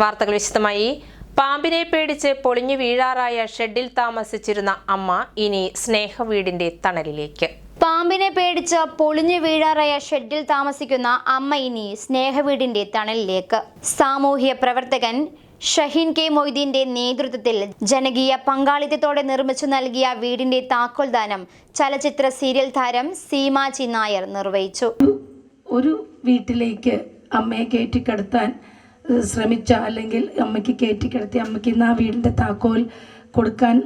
വാർത്തകൾ വിശദമായി. പാമ്പിനെ പേടിച്ച് പൊളിഞ്ഞു വീഴാറായ ഷെഡിൽ താമസിച്ചിരുന്ന അമ്മ ഇനി സ്നേഹ വീടിന്റെ തണലിലേക്ക്. പാമ്പിനെ പേടിച്ച് പൊളിഞ്ഞു വീഴാറായ ഷെഡിൽ താമസിക്കുന്ന അമ്മ ഇനി സ്നേഹവീടിന്റെ തണലിലേക്ക്. സാമൂഹ്യ പ്രവർത്തകൻ ഷഹീൻ കെ മൊയ്തീന്റെ നേതൃത്വത്തിൽ ജനകീയ പങ്കാളിത്തത്തോടെ നിർമ്മിച്ചു നൽകിയ വീടിന്റെ താക്കോൽദാനം ചലച്ചിത്ര സീരിയൽ താരം സീമാജി നായർ നിർവഹിച്ചു. ഒരു വീട്ടിലേക്ക് അമ്മയെ കയറ്റിക്കിടത്താൻ ശ്രമിച്ച അല്ലെങ്കിൽ അമ്മയ്ക്ക് കയറ്റിക്കിടത്തി അമ്മയ്ക്ക് ഇന്ന് ആ വീടിന്റെ താക്കോൽ കൊടുക്കാൻ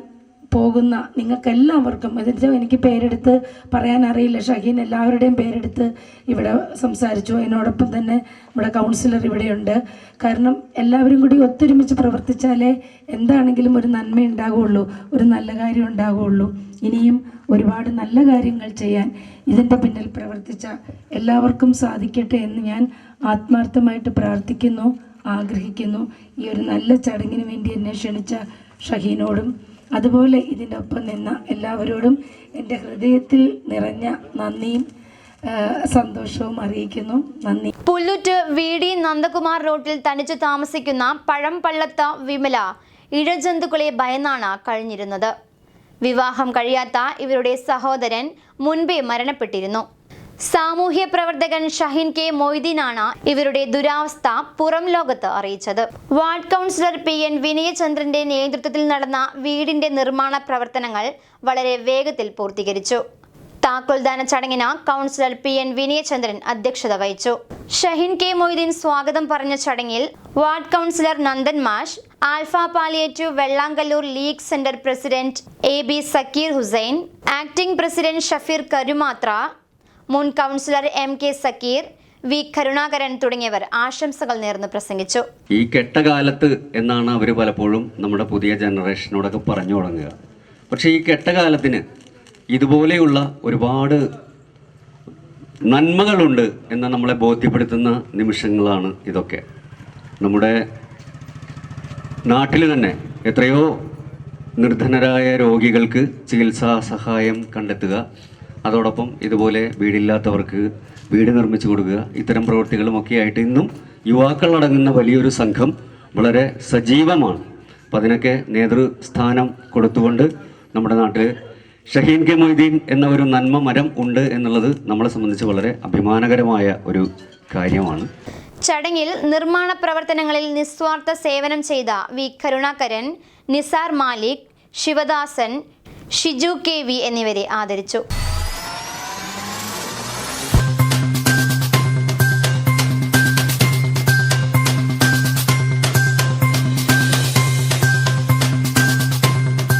പോകുന്ന നിങ്ങൾക്ക് എല്ലാവർക്കും എനിക്ക് പേരെടുത്ത് പറയാൻ അറിയില്ല ഷഹീൻ എല്ലാവരുടെയും പേരെടുത്ത് ഇവിടെ സംസാരിച്ചു. അതിനോടൊപ്പം തന്നെ നമ്മുടെ കൗൺസിലർ ഇവിടെയുണ്ട്. കാരണം എല്ലാവരും കൂടി ഒത്തൊരുമിച്ച് പ്രവർത്തിച്ചാലേ എന്താണെങ്കിലും ഒരു നന്മ ഉണ്ടാകുള്ളൂ ഒരു നല്ല കാര്യം ഉണ്ടാകുള്ളൂ. ഇനിയും ഒരുപാട് നല്ല കാര്യങ്ങൾ ചെയ്യാൻ ഇതിന്റെ പിന്നിൽ പ്രവർത്തിച്ച എല്ലാവർക്കും സാധിക്കട്ടെ എന്ന് ഞാൻ ആത്മാർത്ഥമായിട്ട് പ്രാർത്ഥിക്കുന്നു. ആഗ്രഹിക്കുന്നു. ഈ ഒരു നല്ല ചടങ്ങിന് വേണ്ടി എന്നെ ക്ഷണിച്ച ഷഹീനോടും അതുപോലെ ഇതിന്റെ ഒപ്പം നിന്ന എല്ലാവരോടും എന്റെ ഹൃദയത്തിൽ നിറഞ്ഞ നന്ദിയും സന്തോഷവും അറിയിക്കുന്നു. നന്ദി. പുല്ലുറ്റ് വി ഡി നന്ദകുമാർ റോഡിൽ തനിച്ചു താമസിക്കുന്ന പഴം പള്ളത്ത വിമല ഇഴജന്തുക്കളെ ഭയന്നാണ് കഴിഞ്ഞിരുന്നത്. വിവാഹം കഴിയാത്ത ഇവരുടെ സഹോദരൻ മുൻപേ മരണപ്പെട്ടിരുന്നു. സാമൂഹ്യ പ്രവർത്തകൻ ഷഹീൻ കെ മൊയ്തീനാണ് ഇവരുടെ ദുരാവസ്ഥ പുറം ലോകത്ത് അറിയിച്ചത്. വാർഡ് കൗൺസിലർ പി എൻ വിനയചന്ദ്രന്റെ നേതൃത്വത്തിൽ നടന്ന വീടിന്റെ നിർമ്മാണ പ്രവർത്തനങ്ങൾ വളരെ വേഗത്തിൽ പൂർത്തീകരിച്ചു. താക്കോൽദാന ചടങ്ങിന് കൗൺസിലർ പി എൻ വിനയചന്ദ്രൻ അധ്യക്ഷത വഹിച്ചു. ഷഹീൻ കെ മൊയ്തീൻ സ്വാഗതം പറഞ്ഞ ചടങ്ങിൽ വാർഡ് കൗൺസിലർ നന്ദൻ മാഷ് alpha palliative Vellangallur league centre president A B Sakeer Hussain acting president Shafeer Karumathra മുൻ councillor M K Sakeer V Karunakaran തുടങ്ങിയവർ ആശംസകൾ നേർന്ന് പ്രസംഗിച്ചു. ഈ കെട്ടകാലത്ത് എന്നാണ് അവർ പലപ്പോഴും നമ്മുടെ പുതിയ ജനറേഷനോടൊക്കെ പറഞ്ഞു തുടങ്ങുക. പക്ഷേ ഈ കെട്ടകാലത്തിന് ഇതുപോലെയുള്ള ഒരുപാട് നന്മകളുണ്ട് എന്ന് നമ്മളെ ബോധ്യപ്പെടുത്തുന്ന നിമിഷങ്ങളാണ് ഇതൊക്കെ. നമ്മുടെ നാട്ടിൽ തന്നെ എത്രയോ നിർധനരായ രോഗികൾക്ക് ചികിത്സാ സഹായം കണ്ടെത്തുക അതോടൊപ്പം ഇതുപോലെ വീടില്ലാത്തവർക്ക് വീട് നിർമ്മിച്ചു കൊടുക്കുക ഇത്തരം പ്രവൃത്തികളുമൊക്കെ ആയിട്ട് ഇന്നും യുവാക്കളടങ്ങുന്ന വലിയൊരു സംഘം വളരെ സജീവമാണ്. അപ്പം അതിനൊക്കെ നേതൃസ്ഥാനം കൊടുത്തുകൊണ്ട് നമ്മുടെ നാട്ടിൽ ഷഹീൻ കെ മൊയ്തീൻ എന്ന ഒരു നന്മ മരം ഉണ്ട് എന്നുള്ളത് നമ്മളെ സംബന്ധിച്ച് വളരെ അഭിമാനകരമായ ഒരു കാര്യമാണ്. ചടങ്ങിൽ നിർമ്മാണ പ്രവർത്തനങ്ങളിൽ നിസ്വാർത്ഥ സേവനം ചെയ്ത V Karunakaran Nisar Malik Sivadasan Shiju K V എന്നിവരെ ആദരിച്ചു.